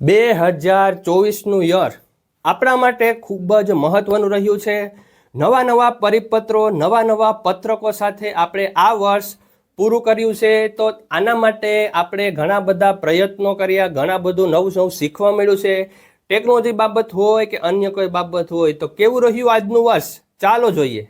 બે હજાર ચોવીસનું યર આપણા માટે ખૂબ જ મહત્વનું રહ્યું છે. નવા નવા પરિપત્રો, નવા નવા પત્રકો સાથે આપણે આ વર્ષ પૂરું કર્યું છે. તો આના માટે આપણે ઘણા બધા પ્રયત્નો કર્યા, ઘણા બધું નવું નવું શીખવા મળ્યું છે. ટેકનોલોજી બાબત હોય કે અન્ય કોઈ બાબત હોય તો કેવું રહ્યું આજનું વર્ષ? ચાલો જોઈએ.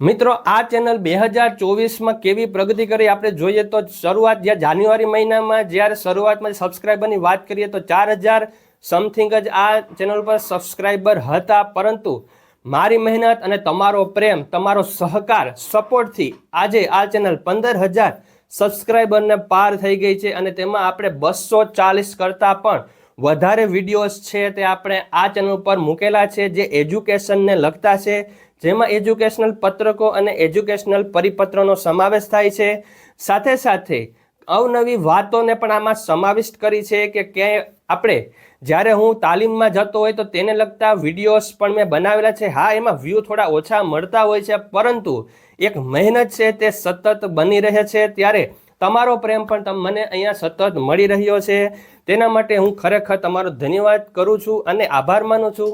મિત્રો, આ ચેનલ બે હજાર ચોવીસમાં કેવી પ્રગતિ કરી આપણે જોઈએ તો શરૂઆત જ્યાં જાન્યુઆરી મહિનામાં જ્યારે શરૂઆતમાં સબસ્ક્રાઈબરની વાત કરીએ તો ચાર હજાર સમથિંગ જ આ ચેનલ પર સબસ્ક્રાઈબર હતા. પરંતુ મારી મહેનત અને તમારો પ્રેમ, તમારો સહકાર સપોર્ટથી આજે આ ચેનલ પંદર હજાર સબસ્ક્રાઈબરને પાર થઈ ગઈ છે અને તેમાં આપણે બસો ચાલીસ કરતાં પણ વધારે વિડીયોઝ છે તે આપણે આ ચેનલ પર મૂકેલા છે જે એજ્યુકેશનને લગતા છે. જેમાં એજ્યુકેશનલ પત્રકો અને એજ્યુકેશનલ પરિપત્રનો સમાવેશ થાય છે. સાથે સાથે અવનવી વાતોને પણ આમાં સમાવિષ્ટ કરી છે કે ક્યાંય આપણે જ્યારે હું તાલીમમાં જતો હોય તો તેને લગતા વિડીયોઝ પણ મેં બનાવેલા છે. હા, એમાં વ્યૂ થોડા ઓછા મળતા હોય છે, પરંતુ એક મહેનત છે તે સતત બની રહે છે. ત્યારે તમારો પ્રેમ પણ તમ, મને અહીંયા સતત મળી રહ્યો છે. તેના માટે હું ખરેખર તમારો ધન્યવાદ કરું છું અને આભાર માનું છું.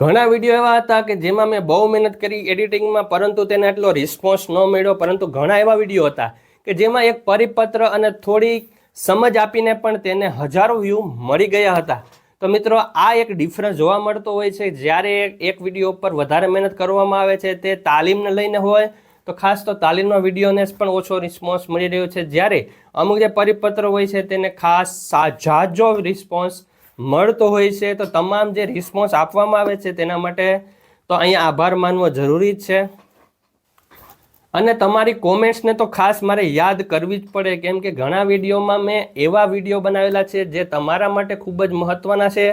ઘણા વીડિયો એવા હતા કે જેમાં મેં બહુ મહેનત કરી એડિટિંગમાં પરંતુ તેને એટલો રિસ્પોન્સ ન મળ્યો. પરંતુ ઘણા એવા વીડિયો હતા કે જેમાં એક પરિપત્ર અને થોડી સમજ આપીને પણ તેને હજારો વ્યૂ મળી ગયા હતા. તો મિત્રો, આ એક ડિફરન્સ જોવા મળતો હોય છે. જ્યારે એક વીડિયો ઉપર વધારે મહેનત કરવામાં આવે છે તે તાલીમને લઈને હોય, તો ખાસ તો તાલીમના વિડીયોને પણ ઓછો રિસ્પોન્સ મળી રહ્યો છે. જ્યારે અમુક જે પરિપત્ર હોય છે, તેને ખાસ સાજાજો રિસ્પોન્સ મળતો હોય છે, તો તમામ જે રિસ્પોન્સ આપવામાં આવે છે તેના માટે તો અહીંયા આભાર માનવો જરૂરી જ છે. અને તમારી કોમેન્ટ્સને તો ખાસ મારે યાદ કરવી જ પડે, કેમ કે ઘણા વિડીયોમાં મેં એવા વીડિયો બનાવેલા છે જે તમારા માટે ખૂબ જ મહત્ત્વના છે.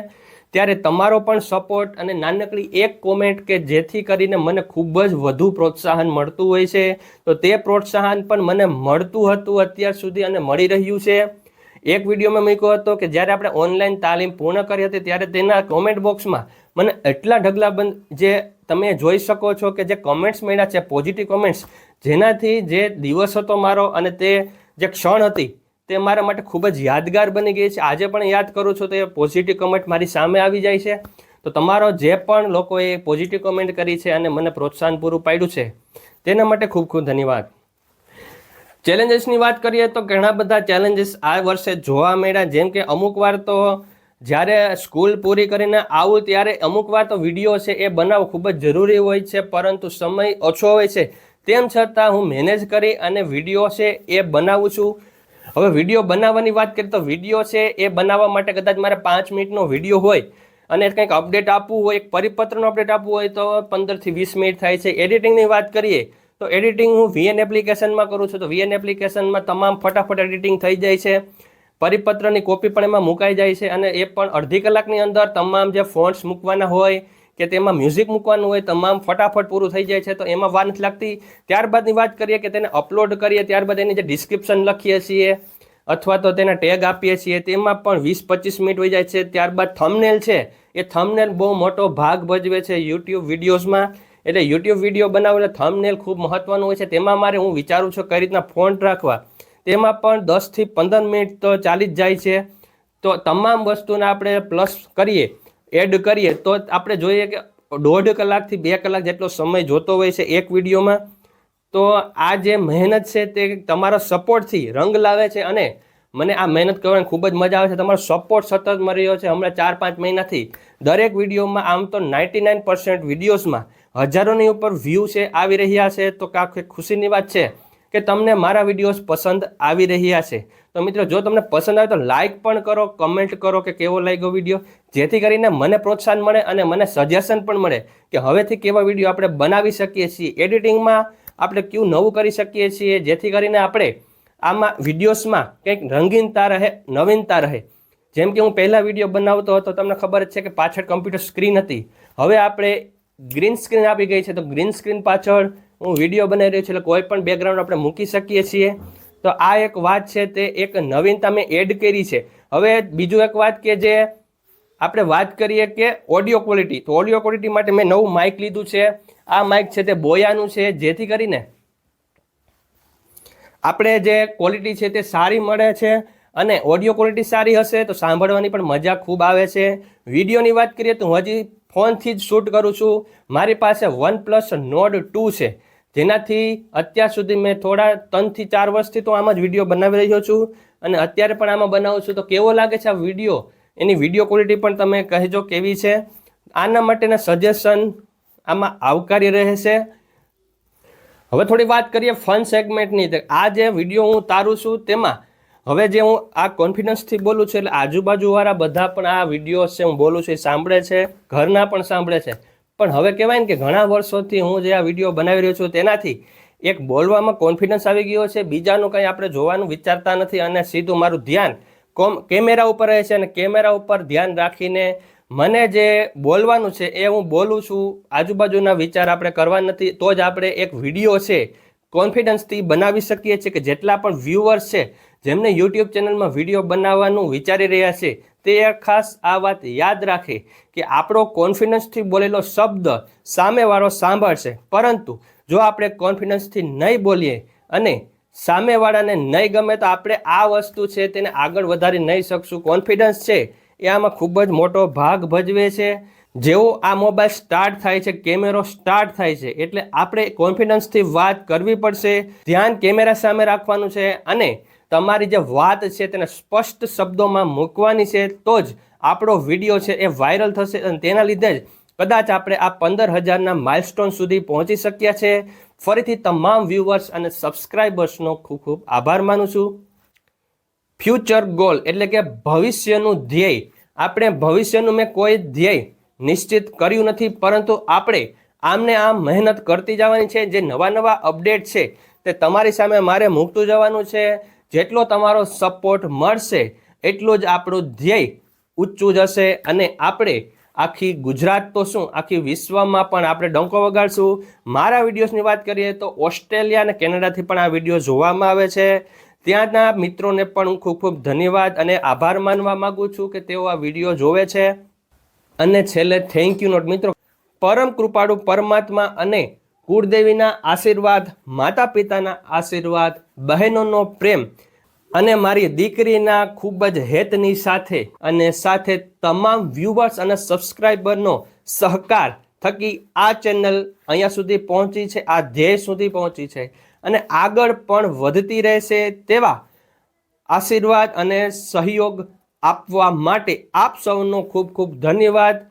ત્યારે તમારો પણ સપોર્ટ અને નાનકડી એક કોમેન્ટ કે જેથી કરીને મને ખૂબ જ વધુ પ્રોત્સાહન મળતું હોય છે, તો તે પ્રોત્સાહન પણ મને મળતું હતું અત્યાર સુધી અને મળી રહ્યું છે. એક વિડીયોમાં મૂક્યો હતો કે જ્યારે આપણે ઓનલાઈન તાલીમ પૂર્ણ કરી હતી ત્યારે તેના કોમેન્ટ બોક્સમાં મને એટલા ઢગલાબંધ જે તમે જોઈ શકો છો કે જે કોમેન્ટ્સ મળ્યા છે પોઝિટિવ કોમેન્ટ્સ જેનાથી જે દિવસ હતો મારો અને તે જે ક્ષણ હતી તે મારા માટે ખૂબ જ યાદગાર બની ગઈ છે. આજે પણ યાદ કરું છું તો એ પોઝિટિવ કમેન્ટ મારી સામે આવી જાય છે. તો તમારો જે પણ લોકોએ પોઝિટિવ કોમેન્ટ કરી છે અને મને પ્રોત્સાહન પૂરું પાડ્યું છે, તેના માટે ખૂબ ખૂબ ધન્યવાદ. ચેલેન્જીસની વાત કરીએ તો ઘણા બધા ચેલેન્જીસ આ વર્ષે જોવા મળ્યા. જેમ કે અમુક વાર તો જ્યારે સ્કૂલ પૂરી કરીને આવું ત્યારે અમુક વાર તો વીડિયો છે એ બનાવવો ખૂબ જ જરૂરી હોય છે, પરંતુ સમય ઓછો હોય છે. તેમ છતાં હું મેનેજ કરી અને વીડિયો છે એ બનાવું છું. હવે વીડિયો બનાવવાની વાત કરીએ તો વીડિયો છે એ બનાવવા માટે કદાચ મારે પાંચ મિનિટનો વીડિયો હોય અને કંઈક અપડેટ આપવું હોય, એક પરિપત્રનો અપડેટ આપવું હોય તો પંદરથી વીસ મિનિટ થાય છે. એડિટિંગની વાત કરીએ તો એડિટિંગ હું વીએન એપ્લિકેશનમાં કરું છું. તો વીએન એપ્લિકેશનમાં તમામ ફટાફટ એડિટિંગ થઈ જાય છે. પરિપત્રની કોપી પણ એમાં મુકાઈ જાય છે અને એ પણ અડધી કલાકની અંદર તમામ જે ફોન્ટ્સ મૂકવાના હોય કે તેમાં મ્યુઝિક મૂકવાનું હોય તમામ ફટાફટ પૂરું થઈ જાય છે. તો એમાં વાર નથી લાગતી. ત્યારબાદની વાત કરીએ કે તેને અપલોડ કરીએ, ત્યારબાદ એની જે ડિસ્ક્રિપ્શન લખીએ છીએ અથવા તો તેના ટેગ આપીએ છીએ, તેમાં પણ વીસ પચીસ મિનિટ હોઈ જાય છે. ત્યારબાદ થમનેલ છે. એ થમનેલ બહુ મોટો ભાગ ભજવે છે યુટ્યુબ વિડીયોઝમાં એટલે યુટ્યુબ વીડિયો બનાવીને થંબનેલ ખૂબ મહત્વનું હોય છે. તેમાં મારે હું વિચારું છું કઈ રીતના ફોન્ટ રાખવા. તેમાં પણ દસથી પંદર મિનિટ તો ચાલી જ જાય છે. તો તમામ વસ્તુને આપણે પ્લસ કરીએ એડ કરીએ, તો આપણે જોઈએ કે દોઢ કલાકથી બે કલાક જેટલો સમય જોતો હોય છે એક વિડીયોમાં તો આ જે મહેનત છે તે તમારા સપોર્ટથી રંગ લાવે છે અને મને આ મહેનત કરવાની ખૂબ જ મજા આવે છે. તમારો સપોર્ટ સતત મળી રહ્યો છે. હમણાં ચાર પાંચ મહિનાથી દરેક વિડીયોમાં આમ તો નાઇન્ટી નાઇન પર્સન્ટ વિડીયોઝમાં હજારોની ઉપર વ્યૂ છે, આવી રહ્યા છે, તો કાંક ખુશીની વાત છે કે તમને મારા વિડીયોઝ પસંદ આવી રહ્યા છે. તો મિત્રો, જો તમને પસંદ આવે તો લાઇક પણ કરો કમેન્ટ કરો કે કેવો લાગ્યો વીડિયો જેથી કરીને મને પ્રોત્સાહન મળે અને મને સજેશન પણ મળે કે હવેથી કેવા વીડિયો આપણે બનાવી શકીએ છીએ. એડિટિંગમાં આપણે ક્યુ નવું કરી શકીએ છીએ, જેથી કરીને આપણે આમાં વિડીયોઝમાં કંઈક રંગીનતા રહે, નવીનતા રહે. જેમ કે હું પહેલાં વીડિયો બનાવતો હતો, તમને ખબર જ છે કે પાછળ કમ્પ્યુટર સ્ક્રીન હતી. હવે આપણે ગ્રીન સ્ક્રીન આપી ગઈ છે, તો ગ્રીન સ્ક્રીન પાછળ હું વીડિયો બનાવી રહ્યો છું, એટલે કોઈ પણ બેકગ્રાઉન્ડ આપણે મૂકી શકીએ છીએ. તો આ એક વાત છે, તે એક નવીનતા મેં એડ કરી છે. હવે બીજું એક વાત કે જે આપણે વાત કરીએ કે ઓડિયો ક્વોલિટી તો ઓડિયો ક્વોલિટી માટે મેં નવું માઇક લીધું છે. આ માઇક છે તે બોયાનું છે, જેથી કરીને આપણે જે ક્વોલિટી છે તે સારી મળે છે અને ઓડિયો ક્વોલિટી સારી હશે, તો સાંભળવાની પણ મજા ખૂબ આવે છે. વિડીયોની વાત કરીએ તો હજી ફોનથી જ શૂટ કરું છું. મારી પાસે વન પ્લસ નોડ ટુ છે. જેનાથી અત્યાર સુધી મેં થોડા ત્રણથી ચાર વર્ષથી તો આમાં જ વીડિયો બનાવી રહ્યો છું. અને અત્યારે પણ આમાં બનાવું છું. તો કેવો લાગે છે આ વીડિયો? એની વીડિયો ક્વોલિટી પણ તમે કહેજો કેવી છે. આના માટેના સજેશન આમાં આવકારી રહેશે હવે થોડી વાત કરીએ ફન સેગમેન્ટની. આ જે વીડિયો હું તારું છું, તેમાં હવે જે હું આ કોન્ફિડન્સથી બોલું છું, એટલે આજુબાજુવાળા બધા પણ આ વીડિયો છે હું બોલું છું એ સાંભળે છે, ઘરના પણ સાંભળે છે. પણ હવે કહેવાય ને કે ઘણા વર્ષોથી હું જે આ વીડિયો બનાવી રહ્યો છું તેનાથી એક બોલવામાં કોન્ફિડન્સ આવી ગયો છે, બીજાનું કંઈ આપણે જોવાનું વિચારતા નથી અને સીધું મારું ધ્યાન કોમ, કેમેરા ઉપર રહે છે અને કેમેરા ઉપર ધ્યાન રાખીને મને જે બોલવાનું છે એ હું બોલું છું, આજુબાજુના વિચાર આપણે કરવા નથી, તો જ આપણે એક વીડિયો છે કોન્ફિડન્સથી બનાવી શકીએ છીએ કે જેટલા પણ વ્યુઅર્સ છે જેમને યુટ્યુબ ચેનલમાં વીડિયો બનાવવાનું વિચારી રહ્યા છે, તે ખાસ આ વાત યાદ રાખે કે આપણો કોન્ફિડન્સથી બોલેલો શબ્દ સામેવાળો સાંભળશે. પરંતુ જો આપણે કોન્ફિડન્સથી નહીં બોલીએ અને સામેવાળાને નહીં ગમે તો આપણે આ વસ્તુ છે તેને આગળ વધારી નહીં શકશું. કોન્ફિડન્સ છે એ આમાં ખૂબ જ મોટો ભાગ ભજવે છે. જેવો આ મોબાઈલ સ્ટાર્ટ થાય છે, કેમેરો સ્ટાર્ટ થાય છે, એટલે આપણે કોન્ફિડન્સથી વાત કરવી પડશે. ધ્યાન કેમેરા સામે રાખવાનું છે અને તમારી જે વાત છે તેને સ્પષ્ટ શબ્દોમાં મૂકવાની છે, તો જ આપણો વીડિયો છે એ વાયરલ થશે અને તેના લીધે જ કદાચ આપણે આ પંદર હજારના માઇલસ્ટોન સુધી પહોંચી શક્યા છે. ફરીથી તમામ વ્યૂવર્સ અને સબસ્ક્રાઈબર્સનો ખૂબ ખૂબ આભાર માનું છું. ફ્યુચર ગોલ એટલે કે ભવિષ્યનું ધ્યેય. આપણે ભવિષ્યનું મેં કોઈ ધ્યેય નિશ્ચિત કર્યું નથી, પરંતુ આપણે આમને આમ મહેનત કરતી જવાની છે. જે નવા નવા અપડેટ છે તે તમારી સામે મારે મૂકતું જવાનું છે. જેટલો તમારો સપોર્ટ મળશે, એટલું જ આપણું ધ્યેય ઊંચું જશે અને આપણે આખી ગુજરાત તો શું, આખી વિશ્વમાં પણ આપણે ડંકો વગાડશું. મારા વિડીયોઝની વાત કરીએ તો ઓસ્ટ્રેલિયા અને કેનેડાથી પણ આ વીડિયો જોવામાં આવે છે. ત્યાંના મિત્રોને પણ હું ખૂબ ખૂબ ધન્યવાદ અને આભાર માનવા માગું છું કે તેઓ આ વીડિયો જોવે છે. અને છેલ્લે થેન્ક યુ નોટ મિત્રો. પરમ કૃપાળુ પરમાત્મા અને કુળદેવીના આશીર્વાદ માતા પિતાના આશીર્વાદ બહેનોનો પ્રેમ અને મારી દીકરીના ખૂબ જ હેતની સાથે અને સાથે તમામ વ્યૂવર્સ અને સબસ્ક્રાઈબરનો સહકાર થકી આ ચેનલ અહીંયા સુધી પહોંચી છે, આ ધ્યેય સુધી પહોંચી છે. અને આગળ પણ વધતી રહેશે તેવા આશીર્વાદ અને સહયોગ આપવા માટે આપ સૌનો ખૂબ ખૂબ ધન્યવાદ.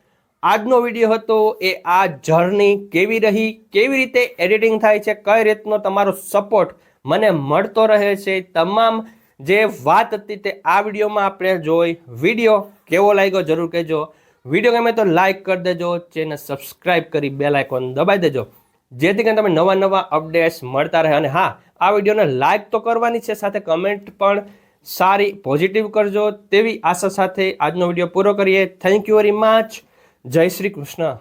આજનો વીડિયો હતો એ આ જર્ની કેવી રહી, કેવી રીતે એડિટિંગ થાય છે, કઈ રીતનો તમારો સપોર્ટ મને મળતો રહે છે. તમામ જે વાત હતી તે આ વિડીયોમાં આપણે જોઈ. વીડિયો કેવો લાગ્યો જરૂર કહેજો. વીડિયો ગમે તો લાઇક કરી દેજો. ચેનલ સબસ્ક્રાઇબ કરી બેલ આઇકોન દબાઈ દેજો. જેથી કરીને તમે નવા નવા અપડેટ્સ મળતા રહે. અને હા, આ વિડીયોને લાઇક તો કરવાની છે, સાથે કમેન્ટ પણ સારી પોઝિટિવ કરજો. તેવી આશા સાથે આજનો વીડિયો પૂરો કરીએ. થેન્ક યુ વેરી મચ જય શ્રી કૃષ્ણ.